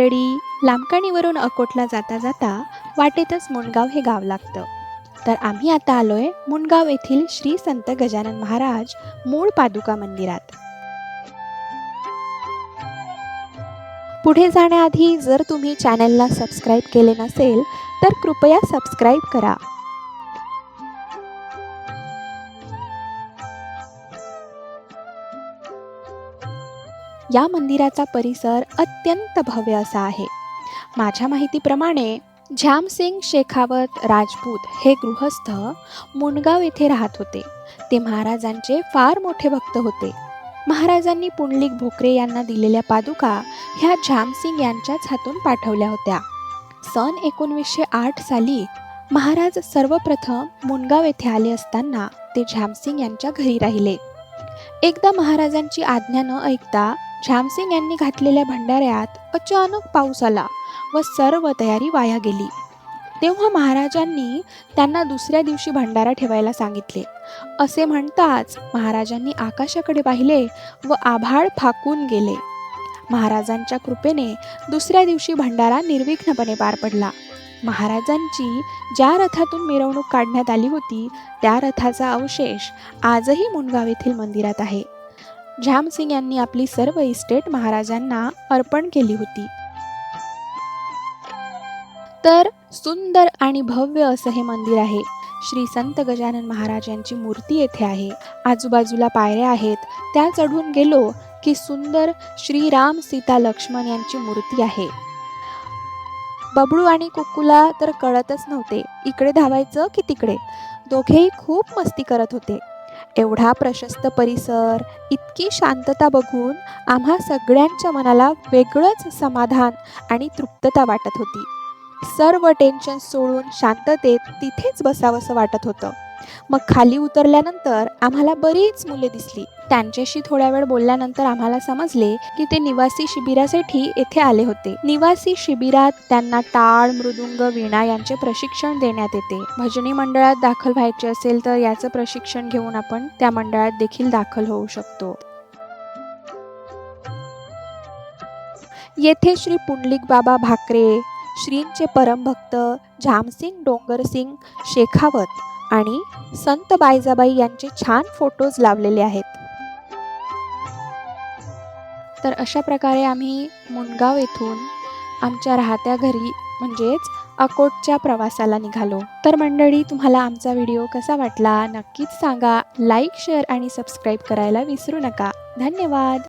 मंडळी लांबकाणीवरून अकोटला जाता जाता वाटेतच मुणगाव हे गाव लागतं. तर आम्ही आता आलोय मुणगाव येथील श्री संत गजानन महाराज मूळ पादुका मंदिरात. पुढे जाण्याआधी जर तुम्ही चॅनलला सबस्क्राईब केले नसेल तर कृपया सबस्क्राईब करा. या मंदिराचा परिसर अत्यंत भव्य असा आहे. माझ्या माहितीप्रमाणे झ्यामसिंग शेखावत राजपूत हे गृहस्थ मुणगाव येथे राहत होते. ते महाराजांचे फार मोठे भक्त होते. महाराजांनी पुंडलिक भोकरे यांना दिलेल्या पादुका ह्या झ्यामसिंग यांच्याच हातून पाठवल्या होत्या. सन एकोणवीसशे आठ साली महाराज सर्वप्रथम मुणगाव येथे आले असताना ते झ्यामसिंग यांच्या घरी राहिले. एकदा महाराजांची आज्ञा न ऐकता श्यामसिंग यांनी घातलेल्या भंडाऱ्यात अचानक पाऊस आला व सर्व तयारी वाया गेली. तेव्हा महाराजांनी त्यांना दुसऱ्या दिवशी भंडारा ठेवायला सांगितले. असे म्हणताच महाराजांनी आकाशाकडे पाहिले व आभाळ फाकून गेले. महाराजांच्या कृपेने दुसऱ्या दिवशी भंडारा निर्विघ्नपणे पार पडला. महाराजांची ज्या रथातून मिरवणूक काढण्यात आली होती त्या रथाचा अवशेष आजही मुणगाव येथील मंदिरात आहे. झ्यामसिंग यांनी आपली सर्व इस्टेट महाराजांना अर्पण केली होती. तर सुंदर आणि भव्य असं हे मंदिर आहे. श्री संत गजानन महाराज यांची मूर्ती येथे आहे. आजूबाजूला पायऱ्या आहेत. त्या चढून गेलो की सुंदर श्रीराम सीता लक्ष्मण यांची मूर्ती आहे. बबडू आणि कुकुला तर कळतच नव्हते. इकडे धावायचं की तिकडे? दोघेही खूप मस्ती करत होते. एवढा प्रशस्त परिसर इतकी शांतता बघून आम्हा सगळ्यांच्या मनाला वेगळंच समाधान आणि तृप्तता वाटत होती. सर्व टेन्शन सोडून शांततेत तिथेच बसावंसं वाटत होतं. मग खाली उतरल्यानंतर आम्हाला बरीच मुले दिसली. त्यांच्याशी थोड्या वेळ बोलल्यानंतर आम्हाला समजले की ते निवासी शिबिरासाठी येथे आले होते. निवासी शिबिरात त्यांना टाळ मृदुंग वीणा यांचे प्रशिक्षण देण्यात येते. भजनी मंडळात दाखल व्हायचे असेल तर याचं प्रशिक्षण घेऊन आपण त्या मंडळात देखील दाखल होऊ शकतो. येथे श्री पुंडलिक बाबा भाकरे श्रींचे परमभक्त झामसिंग डोंगरसिंग शेखावत आणि संत बायजाबाई यांचे छान फोटोज लावलेले आहेत. तर अशा प्रकारे आम्ही मुनगाव येथून आमच्या राहत्या घरी म्हणजेच अकोटच्या प्रवासाला निघालो. तर मंडळी तुम्हाला आमचा व्हिडिओ कसा वाटला नक्कीच सांगा. लाईक शेअर आणि सबस्क्राईब करायला विसरू नका. धन्यवाद.